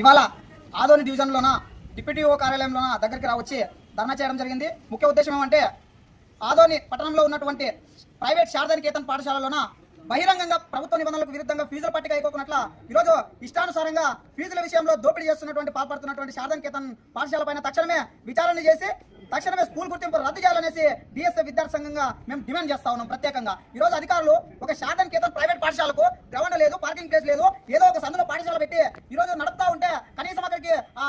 ఇవాళ ఆదోని డివిజన్లోన డిప్యూటీ ఓ కార్యాలయంలోన దగ్గరికి రావచ్చి ధర్నా చేయడం జరిగింది. ముఖ్య ఉద్దేశం ఏమంటే ఆదోని పట్టణంలో ఉన్నటువంటి ప్రైవేట్ శారదానికేతన్ పాఠశాలలోన బహిరంగంగా ప్రభుత్వ నిబంధనలకు విరుద్ధంగా ఫీజుల పట్టిక అయిపోకున్నట్ల ఈరోజు ఇష్టానుసారంగా ఫీజుల విషయంలో దోపిడీ చేస్తున్నటువంటి పాల్పడుతున్నటువంటి శారదానికేతన్ పాఠశాల పైన తక్షణమే విచారణ చేసి తక్షణమే స్కూల్ గుర్తింపు రద్దు చేయాలనేసి డిఎస్ఏ విద్యార్థి సంఘంగా మేము డిమాండ్ చేస్తా ఉన్నాం ప్రత్యేకంగా. ఈ రోజు అధికారులు ఒక శారదానికేతన్ ప్రైవేట్ పాఠశాల నడుపుతా ఉంటే కనీసం అక్కడికి ఆ,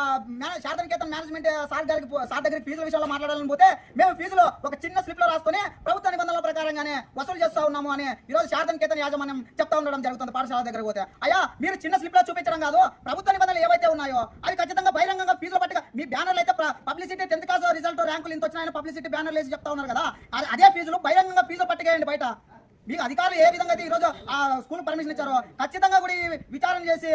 మేనేజ్మెంట్ సార్ గారికి సార్ దగ్గరికి ఫీజుల విషయంలో మాట్లాడాలని పోతే మేము ఫీజులో ఒక చిన్న స్లిప్లో రాసుకొని ప్రభుత్వ నిబంధనల ప్రకారంగానే వసూలు చేస్తా ఉన్నాము అని ఈ రోజు శారదానికేతన్ యాజమాన్యం చెప్తా ఉండడం జరుగుతుంది పాఠశాల దగ్గర పోతే. అయ్యా మీరు చిన్న స్లిప్లో చూపించడం కాదు ప్రభుత్వ నిబంధనలు ఏవైతే ఉన్నాయో అది ఖచ్చితంగా బహిరంగంగా ఫీజుల పట్టిక మీ బ్యానర్లు అయితే పబ్లిసిటీ టెన్త్ క్లాస్ రిజల్ట్ ర్యాంకులు ఇంత వచ్చినాయని పబ్లిసిటీ బ్యానర్లు వేసి చెప్తా ఉన్నారు కదా. అదే- అదే ఫీజులు బహిరంగంగా ఫీజులు పట్టుకేయండి బయట. మీకు అధికారులు ఏ విధంగా అయితే ఈ రోజు ఆ స్కూల్ పర్మిషన్ ఇచ్చారో ఖచ్చితంగా కూడా విచారణ చేసి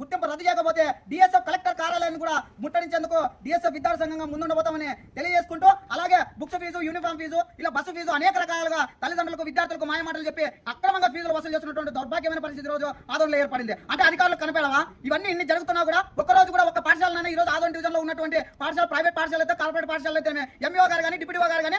గుర్తింపు రద్దు చేయకపోతే డిఎస్ఎఫ్ కలెక్టర్ కార్యాలయాన్ని కూడా ముట్టడించేందుకు డిఎస్ఎఫ్ విద్యార్థి సంఘంగా ముందుండబోతామని తెలియజేసుకుంటూ అలాగే బుక్స్ ఫీజు యూనిఫామ్ ఫీజు ఇలా బస్సు ఫీజు అనేక రకాలుగా తల్లిదండ్రులకు విద్యార్థులకు మాయమాటలు చెప్పి అక్రమంగా ఫీజులు వసూలు చేస్తున్నటువంటి దౌర్భాగ్యమైన పరిస్థితి రోజు ఆదోళనలో ఏర్పడింది. అంటే అధికారులు కనపడవా ఇవన్నీ ఇన్ని జరుగుతున్నా కూడా ఒక్క రోజు కూడా ఒక పాఠశాలనైనా ఈ రోజు ఆదోళన డివిజన్లో ఉన్నటువంటి పాఠశాల ప్రైవేట్ పాఠశాల అయితే కార్పొరేట్ పాఠశాల అయితే ఎంఈఓ గారు కానీ డిప్యూటీ గారు కానీ